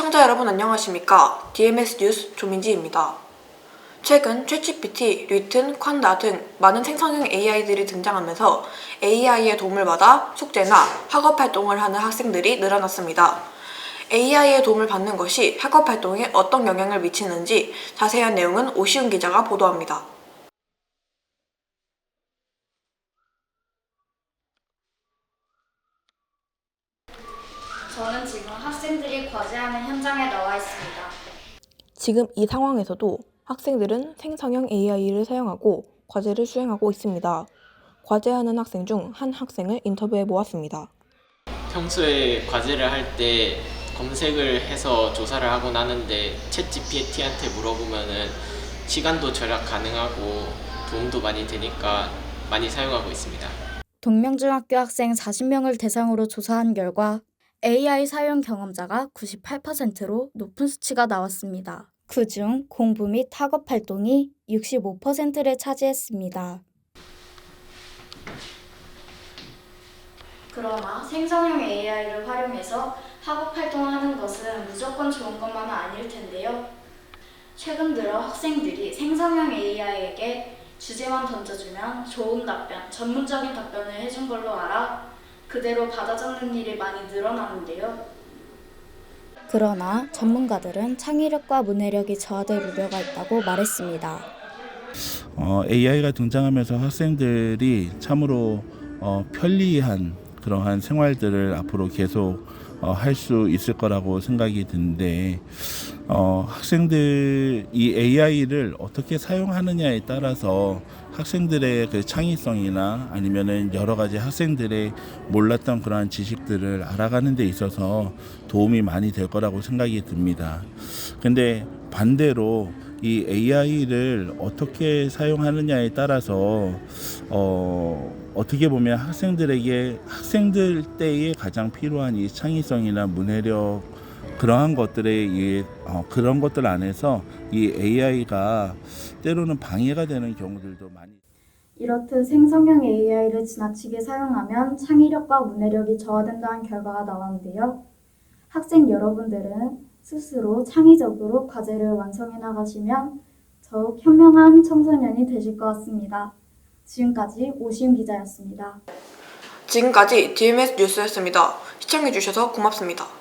시청자 여러분 안녕하십니까? DMS 뉴스 조민지입니다. 최근 챗GPT, 리튼, 콴다 등 많은 생성형 AI들이 등장하면서 AI의 도움을 받아 숙제나 학업 활동을 하는 학생들이 늘어났습니다. AI의 도움을 받는 것이 학업 활동에 어떤 영향을 미치는지 자세한 내용은 오시훈 기자가 보도합니다. 저는 지금 학생들이 과제하는 현장에 나와 있습니다. 지금 이 상황에서도 학생들은 생성형 AI를 사용하고 과제를 수행하고 있습니다. 과제하는 학생 중 한 학생을 인터뷰해 보았습니다. 평소에 과제를 할 때 검색을 해서 조사를 하곤 하는데 챗 GPT한테 물어보면은 시간도 절약 가능하고 도움도 많이 되니까 많이 사용하고 있습니다. 동명중학교 학생 40명을 대상으로 조사한 결과 AI 사용 경험자가 98%로 높은 수치가 나왔습니다. 그중 공부 및 학업 활동이 65%를 차지했습니다. 그러나 생성형 AI를 활용해서 학업 활동을 하는 것은 무조건 좋은 것만은 아닐 텐데요. 최근 들어 학생들이 생성형 AI에게 주제만 던져주면 좋은 답변, 전문적인 답변을 해준 걸로 알아 그대로 받아 적는 일이 많이 늘어나는데요. 그러나 전문가들은 창의력과 문해력이 저하될 우려가 있다고 말했습니다. 어, AI가 등장하면서 학생들이 참으로 어, 편리한 그러한 생활들을 앞으로 계속 어, 할 수 있을 거라고 생각이 드는데 어, 학생들 이 AI를 어떻게 사용하느냐에 따라서 학생들의 그 창의성이나 아니면은 여러 가지 학생들의 몰랐던 그러한 지식들을 알아가는 데 있어서 도움이 많이 될 거라고 생각이 듭니다. 근데 반대로 이 AI를 어떻게 사용하느냐에 따라서 어, 어떻게 보면 학생들에게 학생들 때에 가장 필요한 이 창의성이나 문해력 그러한 것들에 의해 어, 그런 것들 안에서 이 AI가 때로는 방해가 되는 경우들도 많이 이렇듯 생성형 AI를 지나치게 사용하면 창의력과 문해력이 저하된다는 결과가 나왔는데요. 학생 여러분들은 스스로 창의적으로 과제를 완성해 나가시면 더욱 현명한 청소년이 되실 것 같습니다. 지금까지 오시훈 기자였습니다. 지금까지 DMS 뉴스였습니다. 시청해주셔서 고맙습니다.